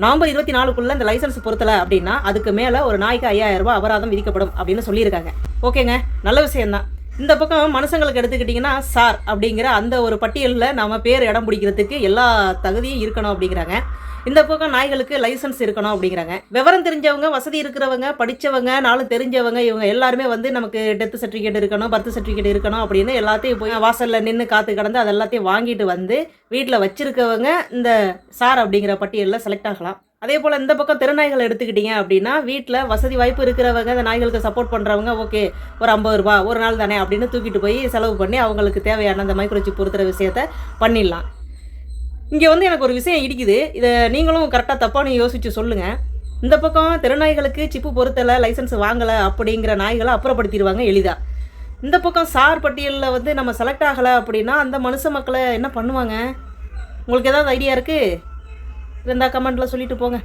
November இருபத்தி நாலுக்குள்ள இந்த licence பொருத்தல அப்படின்னா அதுக்கு மேலே ஒரு நாய்க்கு ஐயாயிரம் ரூபாய் அபராதம் விதிக்கப்படும் அப்படின்னு சொல்லியிருக்காங்க. ஓகேங்க? நல்ல விஷயம்தான். இந்த பக்கம் மனுஷங்களுக்கு எடுத்துக்கிட்டிங்கன்னா சார் அப்படிங்கிற அந்த ஒரு பட்டியலில் நம்ம பேர் இடம் பிடிக்கிறதுக்கு எல்லா தகுதியும் இருக்கணும் அப்படிங்கிறாங்க. இந்த பக்கம் நாய்களுக்கு லைசன்ஸ் இருக்கணும் அப்படிங்கிறாங்க. விவரம் தெரிஞ்சவங்க வசதி இருக்கிறவங்க படித்தவங்க நாளும் தெரிஞ்சவங்க இவங்க எல்லாருமே வந்து நமக்கு டெத் சர்டிஃபிகேட் இருக்கணும் பர்த் சர்டிஃபிகேட் இருக்கணும் அப்படின்னு எல்லாத்தையும் போய் வாசலில் நின்று காத்து கடந்து அது எல்லாத்தையும் வாங்கிட்டு வந்து வீட்டில் வச்சிருக்கவங்க இந்த சார் அப்படிங்கிற பட்டியலில் செலக்ட் ஆகலாம். அதே போல் இந்த பக்கம் திருநாய்கள் எடுத்துக்கிட்டீங்க அப்படின்னா வீட்டில் வசதி வாய்ப்பு இருக்கிறவங்க அந்த நாய்களுக்கு சப்போர்ட் பண்ணுறவங்க ஓகே ஒரு ஐம்பது ரூபா ஒரு நாள் தானே அப்படின்னு தூக்கிட்டு போய் செலவு பண்ணி அவங்களுக்கு தேவையான அந்த மைக்ரோசிப் பொறுத்துற விஷயத்த பண்ணிடலாம். இங்கே வந்து எனக்கு ஒரு விஷயம் இடிக்குது. இதை நீங்களும் கரெக்டாக தப்பானு யோசிச்சு சொல்லுங்கள் இந்த பக்கம் திருநாய்களுக்கு சிப்பு பொருத்தலை லைசன்ஸ் வாங்கலை அப்படிங்கிற நாய்களை அப்புறப்படுத்திடுவாங்க எளிதாக இந்த பக்கம் சார் பட்டியலில் வந்து நம்ம செலக்ட் ஆகலை அப்படின்னா அந்த மனுஷ மக்களை என்ன பண்ணுவாங்க? உங்களுக்கு ஏதாவது ஐடியா இருக்குது இருந்தால் கமெண்ட்டில் சொல்லிட்டு போங்க.